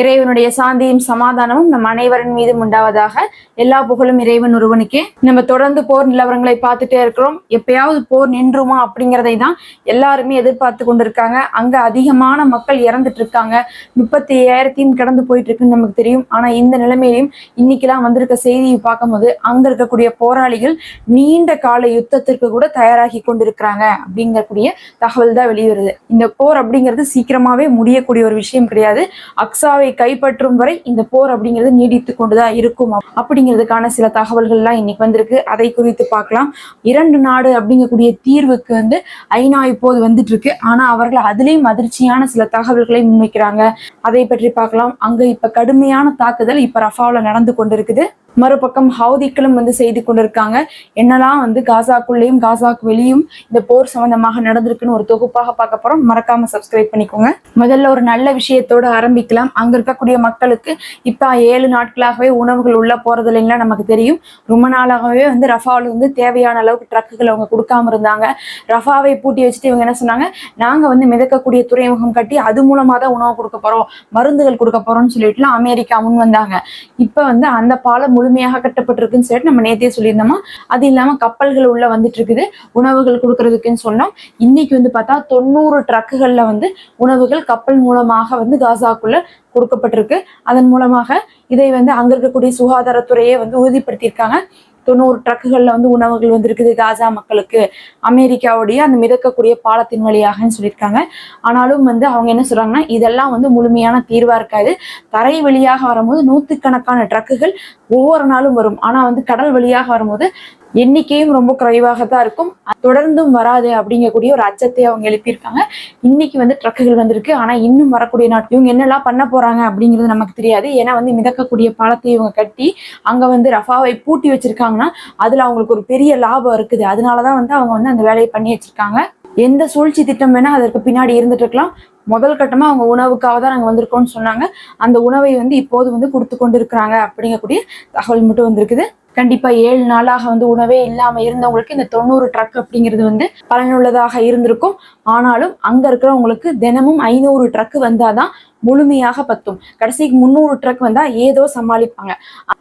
இறைவனுடைய சாந்தியும் சமாதானமும் நம் அனைவரின் மீதும் உண்டாவதாக. எல்லா புகழும் இறைவன் ஒருவனுக்கே. நம்ம தொடர்ந்து போர் நிலவரங்களை பார்த்துட்டே இருக்கிறோம். எப்பயாவது போர் நின்றுமா அப்படிங்கிறதை தான் எல்லாருமே எதிர்பார்த்து கொண்டிருக்காங்க. அங்க அதிகமான மக்கள் இறந்துட்டு இருக்காங்க. முப்பத்தி ஐயாயிரத்தையும் கடந்து போயிட்டு இருக்குன்னு நமக்கு தெரியும். ஆனா இந்த நிலைமையிலும் இன்னைக்கெல்லாம் வந்திருக்க செய்தியை பார்க்கும்போது அங்க இருக்கக்கூடிய போராளிகள் நீண்ட கால யுத்தத்திற்கு கூட தயாராகி கொண்டிருக்கிறாங்க அப்படிங்கக்கூடிய தகவல் தான் வெளிவருது. இந்த போர் அப்படிங்கிறது சீக்கிரமாவே முடியக்கூடிய ஒரு விஷயம் கிடையாது. அக்ஸாவை கைப்பற்றும் வரை இந்த போர் அப்படிங்கிறது நீடித்து கொண்டுதான் இருக்கும். அப்படிங்கிறதுக்கான சில தகவல்கள்லாம் இன்னைக்கு வந்திருக்கு. அதை குறித்து பார்க்கலாம். இரண்டு நாடு அப்படிங்கக்கூடிய தீர்வுக்கு வந்து ஐநா இப்போது வந்துட்டு இருக்கு ஆனா அவர்கள் அதுலயும் அதிர்ச்சியான சில தகவல்களை முன்வைக்கிறாங்க. அதை பற்றி பார்க்கலாம். அங்க இப்ப கடுமையான தாக்குதல் இப்ப ரஃபாவில் நடந்து கொண்டிருக்குது. மறுபக்கம் ஹவுதிக்களும் வந்து செய்து கொண்டிருக்காங்க. என்னெல்லாம் வந்து காசாக்குள்ளேயும் காசாக்கு வெளியும் இந்த போர் சம்பந்தமாக நடந்திருக்குன்னு ஒரு தொகுப்பாக பார்க்க போறோம். மறக்காம சப்ஸ்கிரைப் பண்ணிக்கோங்க. முதல்ல ஒரு நல்ல விஷயத்தோட ஆரம்பிக்கலாம். அங்க இருக்கக்கூடிய மக்களுக்கு இப்ப ஏழு நாட்களாகவே உணவுகள் உள்ள போறது இல்லைங்களா நமக்கு தெரியும். ரொம்ப நாளாகவே வந்து ரஃபாவில் வந்து தேவையான அளவுக்கு ட்ரக்குகள் அவங்க கொடுக்காம இருந்தாங்க. ரஃபாவை பூட்டி வச்சுட்டு இவங்க என்ன சொன்னாங்க? நாங்க வந்து மிதக்கக்கூடிய துறைமுகம் கட்டி அது மூலமா தான் உணவு கொடுக்க போறோம். மருந்துகள் கொடுக்க போறோம்னு சொல்லிட்டுலாம் அமெரிக்கா முன் வந்தாங்க. இப்ப வந்து அந்த பாலம் முழுமையாக கட்டப்பட்டிருக்குன்னு சொல்லிட்டு நம்ம நேத்தே சொல்லியிருந்தோமா? அது இல்லாம கப்பல்கள் உள்ள வந்துட்டு இருக்குது உணவுகள் கொடுக்கறதுக்குன்னு சொன்னோம். இன்னைக்கு வந்து பார்த்தா தொண்ணூறு ட்ரக்குகள்ல வந்து உணவுகள் கப்பல் மூலமாக வந்து காசாக்குள்ள கொடுக்கப்பட்டிருக்கு. அதன் மூலமாக இதை வந்து அங்க இருக்கக்கூடிய சுகாதாரத்துறையே வந்து உறுதிப்படுத்தியிருக்காங்க. தொண்ணூறு ட்ரக்குகள்ல வந்து உணவுகள் வந்திருக்குது காசா மக்களுக்கு. அமெரிக்காவுடைய அந்த மிதக்கக்கூடிய பாலத்தின் வழியாகன்னு சொல்லியிருக்காங்க. ஆனாலும் வந்து அவங்க என்ன சொல்றாங்கன்னா இதெல்லாம் வந்து முழுமையான தீர்வா இருக்காது. தரை வழியாக வரும்போது நூற்றுக்கணக்கான ட்ரக்குகள் ஒவ்வொரு நாளும் வரும். ஆனா வந்து கடல் வழியாக வரும்போது எண்ணிக்கையும் ரொம்ப குறைவாக தான் இருக்கும் தொடர்ந்தும் வராது அப்படிங்கக்கூடிய ஒரு அச்சத்தை அவங்க எழுப்பியிருக்காங்க. இன்னைக்கு வந்து ட்ரக்குகள் வந்திருக்கு. ஆனா இன்னும் வரக்கூடிய நாட் இவங்க என்னெல்லாம் பண்ண போறாங்க அப்படிங்கிறது நமக்கு தெரியாது. ஏன்னா வந்து மிதக்கக்கூடிய பாலத்தை இவங்க கட்டி அங்க வந்து ரஃபாவை பூட்டி வச்சிருக்காங்கன்னா அதுல அவங்களுக்கு ஒரு பெரிய லாபம் இருக்குது. அதனாலதான் வந்து அவங்க வந்து அந்த வேலையை பண்ணி வச்சிருக்காங்க. எந்த சூழ்ச்சி திட்டம் வேணா அதற்கு பின்னாடி இருந்துட்டு இருக்கலாம். முதல் கட்டமா அவங்க உணவுக்காக தான் நாங்கள் வந்திருக்கோம்னு சொன்னாங்க. அந்த உணவை வந்து இப்போது வந்து கொடுத்து கொண்டு இருக்கிறாங்க அப்படிங்கக்கூடிய தகவல் மட்டும் வந்திருக்குது. கண்டிப்பா ஏழு நாளாக வந்து உணவே இல்லாம இருந்தவங்களுக்கு இந்த தொண்ணூறு ட்ரக் அப்படிங்கிறது வந்து பலனுள்ளதாக இருந்திருக்கும். ஆனாலும் அங்க இருக்கிறவங்களுக்கு தினமும் ஐநூறு ட்ரக் வந்தாதான் முழுமையாக பத்தும். கடைசிக்கு முந்நூறு ட்ரக் வந்தா ஏதோ சமாளிப்பாங்க.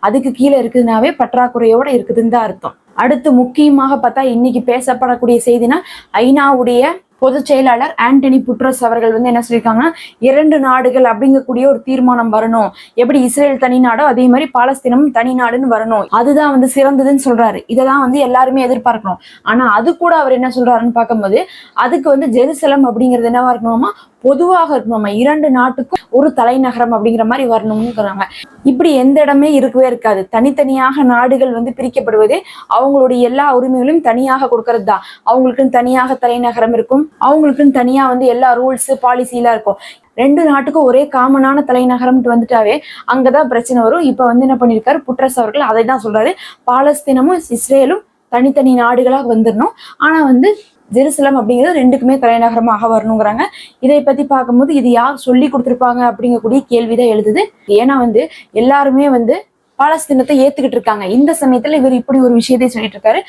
அதுக்கு கீழே இருக்குதுனாவே பற்றாக்குறையோட இருக்குதுன்னு தான் அர்த்தம். அடுத்து முக்கியமாக பார்த்தா இன்னைக்கு பேசப்படக்கூடிய செய்தினா ஐநாவுடைய பொதுச் செயலாளர் ஆண்டனி புட்ரஸ் அவர்கள் வந்து என்ன சொல்லியிருக்காங்க? இரண்டு நாடுகள் அப்படிங்கக்கூடிய ஒரு தீர்மானம் வரணும். எப்படி இஸ்ரேல் தனி நாடோ அதே மாதிரி பாலஸ்தீனமும் தனி நாடுன்னு வரணும். அதுதான் வந்து சிறந்ததுன்னு சொல்றாரு. இதை தான் வந்து எல்லாருமே எதிர்பார்க்கணும். ஆனா அது கூட அவர் என்ன சொல்றாருன்னு பார்க்கும்போது அதுக்கு வந்து ஜெருசலம் அப்படிங்கிறது என்னவா இருக்கணுமா பொதுவாக நம்ம இரண்டு நாட்டுக்கும் ஒரு தலைநகரம் அப்படிங்கிற மாதிரி வரணும்னுங்கிறாங்க இப்படி எந்த இடமே இருக்கவே இருக்காது. தனித்தனியாக நாடுகள் வந்து பிரிக்கப்படுவது அவங்களுடைய எல்லா உரிமைகளையும் தனியாக கொடுக்கறது தான். அவங்களுக்குன்னு தனியாக தலைநகரம் இருக்கும். அவங்களுக்குன்னு தனியாக வந்து எல்லா ரூல்ஸ் பாலிசிலாம் இருக்கும். ரெண்டு நாட்டுக்கும் ஒரே காமனான தலைநகரம்ட்டு வந்துட்டாவே அங்கதான் பிரச்சனை வரும். இப்ப வந்து என்ன பண்ணிருக்காரு? புட்ரஸ் அவர்கள் அதை தான் சொல்றாரு. பாலஸ்தீனமும் இஸ்ரேலும் தனித்தனி நாடுகளாக வந்துடணும் ஆனா வந்து ஜெருசலம் அப்படிங்கிறது ரெண்டுக்குமே தலைநகரமாக வரணுங்கிறாங்க. இதை பத்தி பார்க்கும்போது இது யார் சொல்லி கொடுத்துருப்பாங்க அப்படிங்கக்கூடிய கேள்விதான் எழுதுது. ஏன்னா வந்து எல்லாருமே வந்து பாலஸ்தீனத்தை ஏத்துக்கிட்டு இருக்காங்க. இந்த சமயத்துல இவர் இப்படி ஒரு விஷயத்தை சொல்லிட்டு இருக்காரு.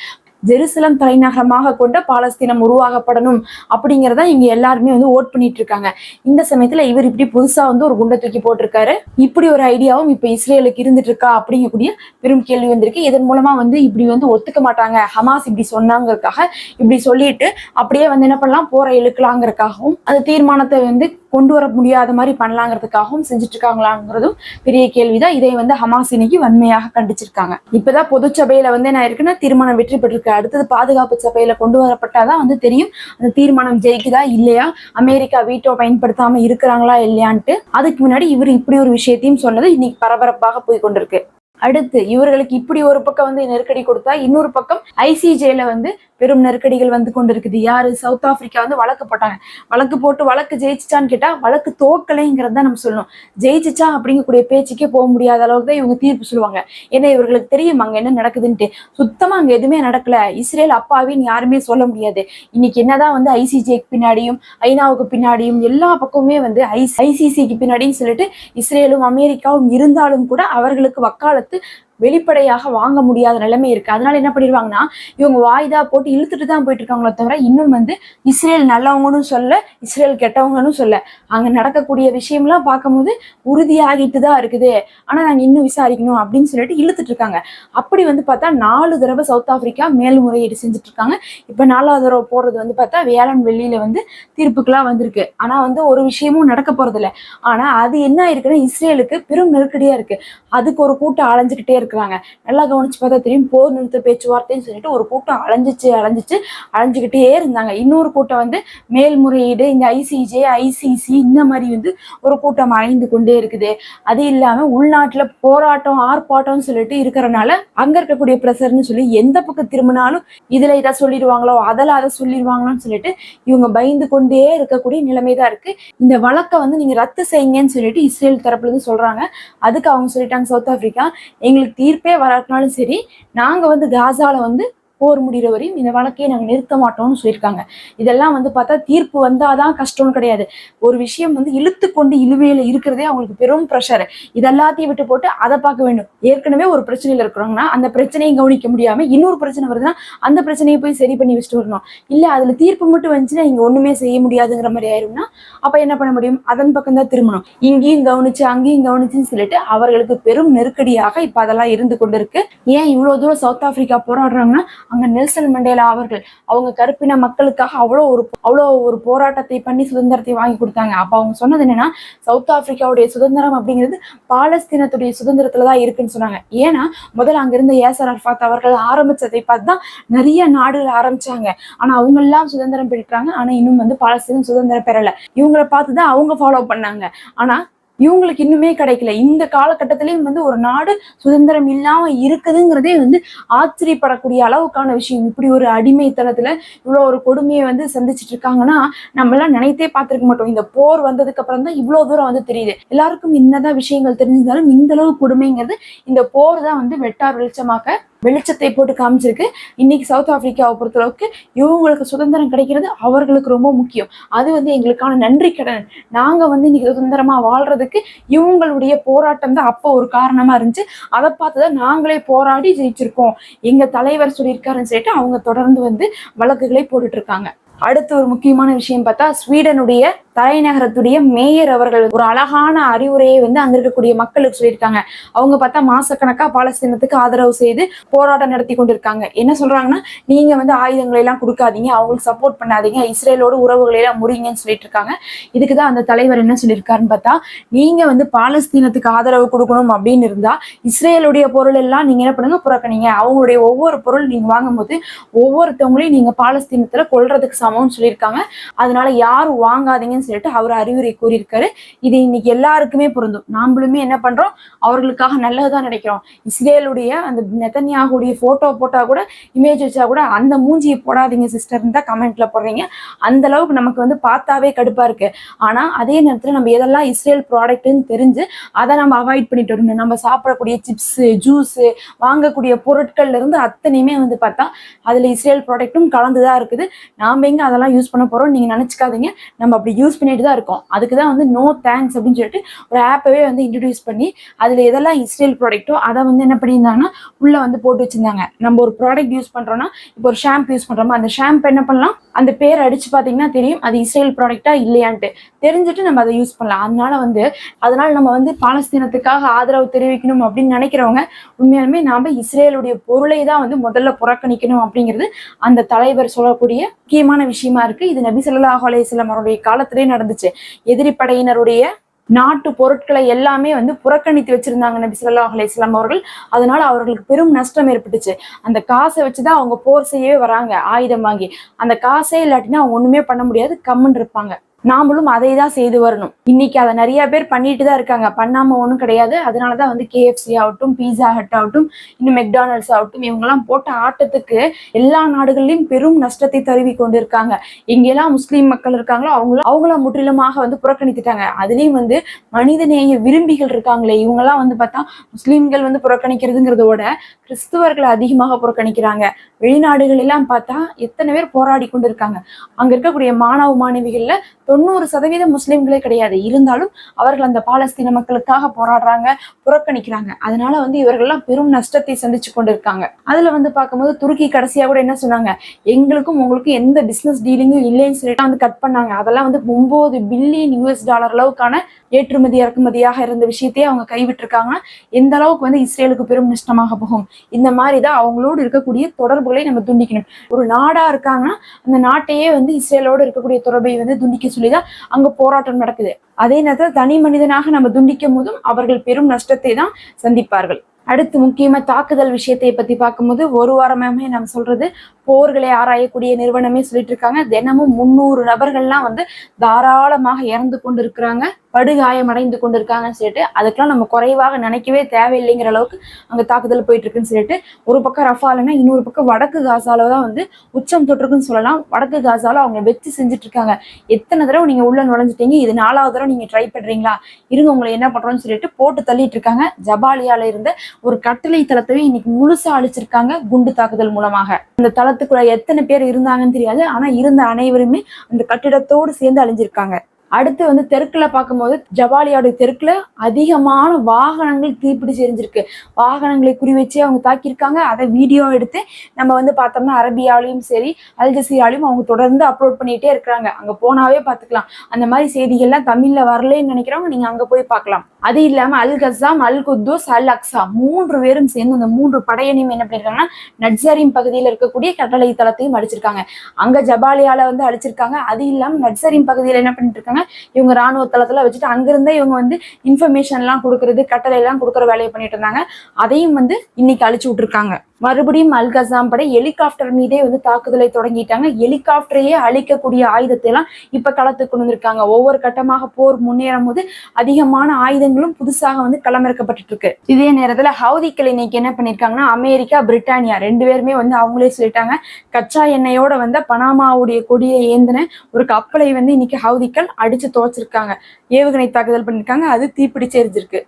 ஜெருசலம் தலைநகரமாக கொண்ட பாலஸ்தீனம் உருவாகப்படணும் அப்படிங்கிறத இங்க எல்லாருமே வந்து ஓட் பண்ணிட்டு இருக்காங்க இந்த சமயத்துல இவர் இப்படி புதுசா வந்து ஒரு குண்டை தூக்கி போட்டிருக்காரு. இப்படி ஒரு ஐடியாவும் இப்ப இஸ்ரேலுக்கு இருந்துட்டு இருக்கா அப்படிங்கக்கூடிய பெரும் கேள்வி வந்திருக்கு. இதன் மூலமா வந்து இப்படி வந்து ஒத்துக்க மாட்டாங்க. ஹமாஸ் இப்படி சொன்னாங்கிறதுக்காக இப்படி சொல்லிட்டு அப்படியே வந்து என்ன பண்ணலாம்? போற இழுக்கலாங்கிறதுக்காகவும் அந்த தீர்மானத்தை வந்து கொண்டு வர முடியாத மாதிரி பண்ணலாங்கிறதுக்காகவும் செஞ்சுட்டு இருக்காங்களாங்கிறதும் பெரிய கேள்விதான். இதை வந்து ஹமாஸ் இன்னைக்கு வன்மையாக கண்டிச்சிருக்காங்க. இப்பதான் பொதுச்சபையில வந்து என்ன இருக்குன்னா தீர்மானம் வெற்றி பெற்றிருக்கு. அடுத்தது பாதுகாப்பு சபையில கொண்டு வரப்பட்டாதான் வந்து தெரியும் அந்த தீர்மானம் ஜெயிக்குதா இல்லையா அமெரிக்கா வீட்டோ பயன்படுத்தாம இருக்கிறாங்களா இல்லையான்ட்டு. அதுக்கு முன்னாடி இவர் இப்படி ஒரு விஷயத்தையும் சொன்னது இன்னைக்கு பரபரப்பாக போய் கொண்டிருக்கு அடுத்து இவர்களுக்கு இப்படி ஒரு பக்கம் வந்து நெருக்கடி கொடுத்தா இன்னொரு பக்கம் ஐசிஜேல வந்து பெரும் நெருக்கடிகள் வந்து கொண்டிருக்குது. யாரு? சவுத் ஆப்பிரிக்கா வந்து வழக்கு போட்டாங்க. வழக்கு போட்டு வழக்கு ஜெயிச்சிச்சான்னு கேட்டா வழக்கு தோக்கலைங்கிறத நம்ம சொல்லணும். ஜெயிச்சிச்சா அப்படிங்கக்கூடிய பேச்சுக்கே போக முடியாத அளவுக்கு தான் இவங்க தீர்ப்பு சொல்லுவாங்க. ஏன்னா இவர்களுக்கு தெரியும் அங்க என்ன நடக்குதுன்ட்டு. சுத்தமா அங்க எதுவுமே நடக்கல. இஸ்ரேல் அப்பாவின்னு யாருமே சொல்ல முடியாது. இன்னைக்கு என்னதான் வந்து ஐசிஜேக்கு பின்னாடியும் ஐநாவுக்கு பின்னாடியும் எல்லா பக்கமுமே வந்து ஐ ஐசிசிக்கு பின்னாடியும் சொல்லிட்டு இஸ்ரேலும் அமெரிக்காவும் இருந்தாலும் கூட அவர்களுக்கு வக்காலத்து வெளிப்படையாக வாங்க முடியாத நிலைமை இருக்கு. அதனால என்ன பண்ணிடுவாங்கன்னா இவங்க வாய்தா போட்டு இழுத்துட்டு தான் போயிட்டு இருக்காங்களே தவிர இன்னும் வந்து இஸ்ரேல் நல்லவங்கன்னு சொல்ல இஸ்ரேல் கெட்டவங்கன்னு சொல்ல. அங்க நடக்கக்கூடிய விஷயம்லாம் பார்க்கும்போது உறுதியாகிட்டு தான் இருக்குது. ஆனா நாங்க இன்னும் விசாரிக்கணும் அப்படின்னு சொல்லிட்டு இழுத்துட்டு இருக்காங்க. அப்படி வந்து பார்த்தா நாலு தடவை சவுத் ஆப்பிரிக்கா மேல்முறையீடு செஞ்சுட்டு இருக்காங்க இப்ப நாலாவது தடவை போடுறது வந்து பார்த்தா வேளாண் வெள்ளியில வந்து தீர்ப்புக்கெல்லாம் வந்திருக்கு. ஆனா வந்து ஒரு விஷயமும் நடக்க போறது இல்லை ஆனா அது என்ன இருக்குன்னா இஸ்ரேலுக்கு பெரும் நெருக்கடியா இருக்கு. அதுக்கு ஒரு கூட்டம் அலைஞ்சுக்கிட்டே இருக்கிறாங்க நல்லா கவனிச்சு பார்த்தா தெரியும் போர் நிறுத்த பேச்சுவார்த்தைன்னு சொல்லிட்டு ஒரு கூட்டம் அலைஞ்சிச்சு அலைஞ்சிச்சு அலைஞ்சுக்கிட்டே இருந்தாங்க. இன்னொரு கூட்டம் வந்து மேல்முறையீடு இந்த ஐசிஜே ஐசிசி இந்த மாதிரி வந்து ஒரு கூட்டம் அலைந்து கொண்டே இருக்குது. அது இல்லாம உள்நாட்டுல போராட்டம் ஆர்ப்பாட்டம்னு சொல்லிட்டு இருக்கிறனால அங்க இருக்கக்கூடிய பிரஷர்னு சொல்லி எந்த பக்கம் திரும்பினாலும் இதுல இதை சொல்லிடுவாங்களோ அதில் அதை சொல்லிடுவாங்களோன்னு சொல்லிட்டு இவங்க பயந்து கொண்டே இருக்கக்கூடிய நிலைமை தான் இருக்கு. இந்த வழக்கை வந்து நீங்க ரத்து செய்யுங்கன்னு சொல்லிட்டு இஸ்ரேல் தரப்புல இருந்து சொல்றாங்க. அதுக்கு அவங்க சொல்லிட்டாங்க சவுத் ஆப்பிரிக்கா எங்களுக்கு தீர்ப்பே வராட்டினாலும் சரி நாங்க வந்து காசாவில் வந்து போர் முடிகிற வரையும் இந்த வழக்கையை நாங்கள் நிறுத்த மாட்டோம்னு சொல்லியிருக்காங்க. இதெல்லாம் வந்து பார்த்தா தீர்ப்பு வந்தாதான் கஷ்டம்னு கிடையாது. ஒரு விஷயம் வந்து இழுத்து கொண்டு இழுவையில இருக்கிறதே அவங்களுக்கு பெரும் ப்ரெஷர் இதெல்லாத்தையும் விட்டு போட்டு அதை பார்க்க வேண்டும். ஏற்கனவே ஒரு பிரச்சனையில இருக்கிறாங்கன்னா அந்த பிரச்சனையை கவனிக்க முடியாம இன்னொரு பிரச்சனை வருதுன்னா அந்த பிரச்சனையை போய் சரி பண்ணி வச்சுட்டு வரணும். இல்ல அதுல தீர்ப்பு மட்டும் வந்துச்சுன்னா இங்க ஒண்ணுமே செய்ய முடியாதுங்கிற மாதிரி ஆயிரும்னா அப்ப என்ன பண்ண முடியும்? அதன் பக்கம் தான் திரும்பணும். இங்கேயும் கவனிச்சு அங்கேயும் கவனிச்சுன்னு சொல்லிட்டு அவர்களுக்கு பெரும் நெருக்கடியாக இப்ப அதெல்லாம் இருந்து கொண்டு இருக்கு ஏன் இவ்வளவு தூரம் சவுத் ஆப்பிரிக்கா போராடுறாங்கன்னா அங்க நெல்சன் மண்டேலா அவர்கள் அவங்க கருப்பின மக்களுக்காக அவ்வளோ ஒரு அவ்வளோ ஒரு போராட்டத்தை பண்ணி சுதந்திரத்தை வாங்கி கொடுத்தாங்க. அப்போ அவங்க சொன்னது என்னன்னா சவுத் ஆப்பிரிக்காவுடைய சுதந்திரம் அப்படிங்கிறது பாலஸ்தீனத்துடைய சுதந்திரத்துல தான் இருக்குன்னு சொன்னாங்க. ஏன்னா முதல்ல அங்கிருந்த ஏசர் அர்ஃபாத் அவர்கள் ஆரம்பிச்சதை பார்த்து தான் நிறைய நாடுகள் ஆரம்பிச்சாங்க. ஆனா அவங்க எல்லாம் சுதந்திரம் பெற்றாங்க. ஆனா இன்னும் வந்து பாலஸ்தீனம் சுதந்திரம் பெறல. இவங்களை பார்த்து தான் அவங்க ஃபாலோ பண்ணாங்க. ஆனா இவங்களுக்கு இன்னுமே கிடைக்கல. இந்த காலகட்டத்திலயும் வந்து ஒரு நாடு சுதந்திரம் இல்லாம இருக்குதுங்கிறதே வந்து ஆச்சரியப்படக்கூடிய அளவுக்கான விஷயம். இப்படி ஒரு அடிமைத்தனத்துல இவ்வளவு ஒரு கொடுமையை வந்து சந்திச்சுட்டு இருக்காங்கன்னா நம்ம எல்லாம் நினைத்தே பார்த்துருக்க மாட்டோம். இந்த போர் வந்ததுக்கு அப்புறம் தான் இவ்வளவு தூரம் வந்து தெரியுது. எல்லாருக்கும் என்னதான் விஷயங்கள் தெரிஞ்சிருந்தாலும் இந்த அளவு கொடுமைங்கிறது இந்த போர் தான் வந்து வெட்டார் வெளிச்சமாக்க வெளிச்சத்தை போட்டு காமிச்சிருக்கு. இன்னைக்கு சவுத் ஆப்பிரிக்காவை பொறுத்தளவுக்கு இவங்களுக்கு சுதந்திரம் கிடைக்கிறது அவர்களுக்கு ரொம்ப முக்கியம். அது வந்து எங்களுக்கான நன்றி கடன். நாங்கள் வந்து இன்னைக்கு சுதந்திரமா வாழ்றதுக்கு இவங்களுடைய போராட்டம் தான் அப்போ ஒரு காரணமா இருந்துச்சு. அதை பார்த்து தான் நாங்களே போராடி ஜெயிச்சிருக்கோம். எங்க தலைவர் சொல்லியிருக்காருன்னு சொல்லிட்டு அவங்க தொடர்ந்து வந்து வழக்குகளை போட்டுட்டு இருக்காங்க. அடுத்து ஒரு முக்கியமான விஷயம் பார்த்தா ஸ்வீடனுடைய தலைநகரத்துடைய மேயர் அவர்கள் ஒரு அழகான அறிவுரையை வந்து அங்க இருக்கக்கூடிய மக்களுக்கு சொல்லியிருக்காங்க. அவங்க பார்த்தா மாசக்கணக்கா பாலஸ்தீனத்துக்கு ஆதரவு செய்து போராட்டம் நடத்தி கொண்டிருக்காங்க. என்ன சொல்றாங்கன்னா நீங்க வந்து ஆயுதங்களை எல்லாம் கொடுக்காதீங்க அவங்களுக்கு சப்போர்ட் பண்ணாதீங்க இஸ்ரேலோட உறவுகளை எல்லாம் முறிங்கன்னு சொல்லிட்டு இருக்காங்க. இதுக்கு தான் அந்த தலைவர் என்ன சொல்லியிருக்காருன்னு பார்த்தா நீங்க வந்து பாலஸ்தீனத்துக்கு ஆதரவு கொடுக்கணும் அப்படின்னு இருந்தா இஸ்ரேலுடைய பொருள் எல்லாம் நீங்க என்ன பண்ணுங்க புறக்கணிங்க. அவங்களுடைய ஒவ்வொரு பொருள் நீங்க வாங்கும்போது ஒவ்வொருத்தவங்களையும் நீங்க பாலஸ்தீனத்துல கொல்றதுக்கு சமம்னு சொல்லியிருக்காங்க. அதனால யாரும் வாங்காதீங்கன்னு சொல்லிட்டு அவர் அறிவுரை கூறியிருக்காரு. இது இன்னைக்கு எல்லாருக்குமே பொருந்தும். நாமளுமே என்ன பண்றோம்? அவர்களுக்காக நல்லதுதான் நினைக்கிறோம். இஸ்ரேலுடைய அந்த நெத்தன்யாகுடைய போட்டோ போட்டா கூட இமேஜ் வச்சா கூட அந்த மூஞ்சியை போடாதீங்க சிஸ்டர்னு தான் கமெண்ட்ல போடுறீங்க. அந்த அளவுக்கு நமக்கு வந்து பார்த்தாவே கடுப்பா இருக்கு. ஆனா அதே நேரத்துல நம்ம எதெல்லாம் இஸ்ரேல் ப்ராடக்ட்னு தெரிஞ்சு அதை நம்ம அவாய்ட் பண்ணிட்டு வரணும். நம்ம சாப்பிடக்கூடிய சிப்ஸ் ஜூஸ் வாங்கக்கூடிய பொருட்கள்ல இருந்து அத்தனையுமே வந்து பார்த்தா அதுல இஸ்ரேல் ப்ராடக்ட்டும் கலந்துதான் இருக்குது. நாம எங்க அதெல்லாம் யூஸ் பண்ண போறோம் நீங்க நினைச்சுக்காதீங்க. நம்ம அப்படி யூஸ் யூஸ் பண்ணிட்டு தான் இருக்கோம். அதுக்கு தான் வந்து நோ தேங்க்ஸ் அப்படின்னு சொல்லிட்டு ஒரு ஆப்பவே வந்து இன்ட்ரடியூஸ் பண்ணி அதில் எதெல்லாம் இஸ்ரேல் ப்ராடக்ட்டோ அதை வந்து என்ன பண்ணியிருந்தாங்கன்னா உள்ள வந்து போட்டு வச்சிருந்தாங்க. நம்ம ஒரு ப்ராடக்ட் யூஸ் பண்ணுறோன்னா இப்போ ஒரு ஷாம்பு யூஸ் பண்ணுறோமா அந்த ஷாம்பு என்ன பண்ணலாம்? அந்த பேர் அடிச்சு பார்த்தீங்கன்னா தெரியும். அது இஸ்ரேல் ப்ராடக்டா இல்லையான்ட்டு. தெரிஞ்சுட்டு நம்ம அதை யூஸ் பண்ணலாம். அதனால வந்து அதனால நம்ம வந்து பாலஸ்தீனத்துக்காக ஆதரவு தெரிவிக்கணும் அப்படின்னு நினைக்கிறவங்க உண்மையாலுமே நாம இஸ்ரேலுடைய பொருளை தான் வந்து முதல்ல புறக்கணிக்கணும் அப்படிங்கிறது அந்த தலைவர் சொல்லக்கூடிய முக்கியமான விஷயமா இருக்கு. இது நபி ஸல்லல்லாஹு அலையம் அவருடைய காலத்திலே நடந்துச்சு. எதிரி படையினருடைய நாட்டு பொருட்களை எல்லாமே வந்து புறக்கணித்து வச்சிருந்தாங்க நபி சொல்லா அலைஹி அவர்கள். அதனால அவர்களுக்கு பெரும் நஷ்டம் ஏற்பட்டுச்சு. அந்த காசை வச்சுதான் அவங்க போர் செய்யவே வராங்க ஆயுதம் வாங்கி. அந்த காசே இல்லாட்டினா அவங்க ஒண்ணுமே பண்ண முடியாது கம்முன்னு இருப்பாங்க. நாமளும் அதை தான் செய்து வரணும். இன்னைக்கு அதை நிறைய பேர் பண்ணிட்டு தான் இருக்காங்க. பண்ணாம ஒன்றும் கிடையாது. அதனாலதான் வந்து கேஎஃப்சி ஆகட்டும் பீஸா ஹட் ஆகட்டும் இன்னும் மெக்டானல்ட்ஸ் ஆகட்டும் இவங்கெல்லாம் போட்ட ஆட்டத்துக்கு எல்லா நாடுகளிலும் பெரும் நஷ்டத்தை தருவி கொண்டு இருக்காங்க எங்கெல்லாம் முஸ்லீம் மக்கள் இருக்காங்களோ அவங்களும் அவங்கள முற்றிலுமாக வந்து புறக்கணித்துட்டாங்க. அதுலயும் வந்து மனிதநேய விரும்பிகள் இருக்காங்களே. இவங்கெல்லாம் வந்து பார்த்தா முஸ்லீம்கள் வந்து புறக்கணிக்கிறதுங்கிறத விட கிறிஸ்துவர்களை அதிகமாக புறக்கணிக்கிறாங்க. வெளிநாடுகள் எல்லாம் பார்த்தா எத்தனை பேர் போராடி கொண்டு இருக்காங்க அங்க இருக்கக்கூடிய மாணவ மாணவிகள்ல தொண்ணூறு சதவீதம் முஸ்லிம்களே கிடையாது. இருந்தாலும் அவர்கள் அந்த பாலஸ்தீன மக்களுக்காக போராடுறாங்க புறக்கணிக்கிறாங்க. அதனால வந்து இவர்கள்லாம் பெரும் நஷ்டத்தை சந்திச்சு கொண்டிருக்காங்க. அதுல வந்து பார்க்கும்போது துருக்கி கடைசியா கூட என்ன சொன்னாங்க? எங்களுக்கும் உங்களுக்கும் எந்த பிசினஸ் டீலிங்கும் இல்லைன்னு சொல்லிட்டு வந்து கட் பண்ணாங்க. அதெல்லாம் வந்து ஒன்பது பில்லியன் யூஎஸ் டாலர் அளவுக்கான ஏற்றுமதி இறக்குமதியாக இருந்த விஷயத்தையே அவங்க கைவிட்டிருக்காங்க. எந்த அளவுக்கு வந்து இஸ்ரேலுக்கு பெரும் நஷ்டமாக போகும்? இந்த மாதிரி தான் அவங்களோடு இருக்கக்கூடிய தொடர்புகளை நம்ம துண்டிக்கணும். ஒரு நாடா இருக்காங்கன்னா அந்த நாட்டையே வந்து இஸ்ரேலோடு இருக்கக்கூடிய தொடர்பை வந்து துண்டிக்க சொல்லி தான் அங்க போராட்டம் நடக்குது. அதே நேரத்தில் தனி மனிதனாக நம்ம துண்டிக்கும் போதும் அவர்கள் பெரும் நஷ்டத்தை தான் சந்திப்பார்கள். அடுத்து முக்கியமா தாக்குதல் விஷயத்தை பத்தி பார்க்கும்போது ஒரு வாரமாமே நம்ம சொல்றது போர்களை ஆராயக்கூடிய நிறுவனமே சொல்லிட்டு இருக்காங்க தினமும் முந்நூறு நபர்கள்லாம் வந்து தாராளமாக இறந்து கொண்டு இருக்கிறாங்க படுகாயம் அடைந்து கொண்டு இருக்காங்கன்னு சொல்லிட்டு அதுக்கெல்லாம் நம்ம குறைவாக நினைக்கவே தேவையில்லைங்கிற அளவுக்கு அங்க தாக்குதல் போயிட்டு இருக்குன்னு சொல்லிட்டு ஒரு பக்கம் ரஃபாலனா இன்னொரு பக்கம் வடக்கு காசால தான் வந்து உச்சம் தொட்டிருக்குன்னு சொல்லலாம். வடக்கு காசால அவங்க வெச்சு செஞ்சுட்டு இருக்காங்க எத்தனை தடவை நீங்க உள்ள நுழைஞ்சிட்டீங்க? இது நாலாவது தடவை நீங்க ட்ரை பண்றீங்களா? இருங்க உங்களை என்ன பண்றோம்னு சொல்லிட்டு போட்டு தள்ளிட்டு இருக்காங்க ஜபாலியால இருந்த ஒரு கட்டளை தளத்தவே இன்னைக்கு முழுசா அழிச்சிருக்காங்க குண்டு தாக்குதல் மூலமாக. இந்த தளத்தை தளத்துக்குள்ள எத்தனை பேர் இருந்தாங்கன்னு தெரியாது. ஆனா இருந்த அனைவருமே அந்த கட்டிடத்தோடு சேர்ந்து அழிஞ்சிருக்காங்க. அடுத்து வந்து தெருக்கில் பார்க்கும்போது ஜபாலியோட தெருக்கில் அதிகமான வாகனங்கள் தீப்பிடிச்சு எரிஞ்சிருக்கு. வாகனங்களை குறி வச்சு அவங்க தாக்கியிருக்காங்க. அதை வீடியோ எடுத்து நம்ம வந்து பார்த்தோம்னா அரபியாலையும் சரி அல் ஜசீராலையும் அவங்க தொடர்ந்து அப்லோட் பண்ணிகிட்டே இருக்கிறாங்க. அங்கே போனாவே பார்த்துக்கலாம். அந்த மாதிரி செய்திகள்லாம் தமிழில் வரலன்னு நினைக்கிறவங்க நீங்கள் அங்கே போய் பார்க்கலாம். அது இல்லாமல் Al Qassam Al Quddus Al Aqsa மூன்று பேரும் சேர்ந்து அந்த மூன்று படையணியும் என்ன பண்ணிருக்காங்கன்னா நட்சரின் பகுதியில் இருக்கக்கூடிய கட்டளை தளத்தையும் அடிச்சிருக்காங்க. அங்கே ஜபாலியால வந்து அடிச்சிருக்காங்க. அது இல்லாமல் நட்சரின் பகுதியில் என்ன பண்ணிட்டு இருக்காங்க? இவங்க ராணுவ தளத்துல வச்சுட்டு அங்கிருந்தே இவங்க வந்து இன்ஃபர்மேஷன் எல்லாம் கொடுக்கறது கட்டளை எல்லாம் கொடுக்குற வேலையை பண்ணிட்டு இருந்தாங்க. அதையும் வந்து இன்னைக்கு அழிச்சு விட்டுருக்காங்க. மறுபடியும் அல்கசாம் படை ஹெலிகாப்டர் மீதே வந்து தாக்குதலை தொடங்கிட்டாங்க. ஹெலிகாப்டரையே அழிக்கக்கூடிய ஆயுதத்தை எல்லாம் இப்ப களத்துக்கு கொண்டு வந்திருக்காங்க. ஒவ்வொரு கட்டமாக போர் முன்னேறும் போது அதிகமான ஆயுதங்களும் புதுசாக வந்து களமிறக்கப்பட்டு இருக்கு இதே நேரத்துல ஹவுதிக்கள் இன்னைக்கு என்ன பண்ணிருக்காங்கன்னா அமெரிக்கா பிரிட்டானியா ரெண்டு பேருமே வந்து அவங்களே சொல்லிட்டாங்க. கச்சா எண்ணெயோட வந்த பனாமாவுடைய கொடியை ஏந்தின ஒரு கப்பலை வந்து இன்னைக்கு ஹவுதிக்கள் அடிச்சு துவச்சிருக்காங்க. ஏவுகணை தாக்குதல் பண்ணிருக்காங்க. அது தீப்பிடிச்சு எரிஞ்சிருக்கு.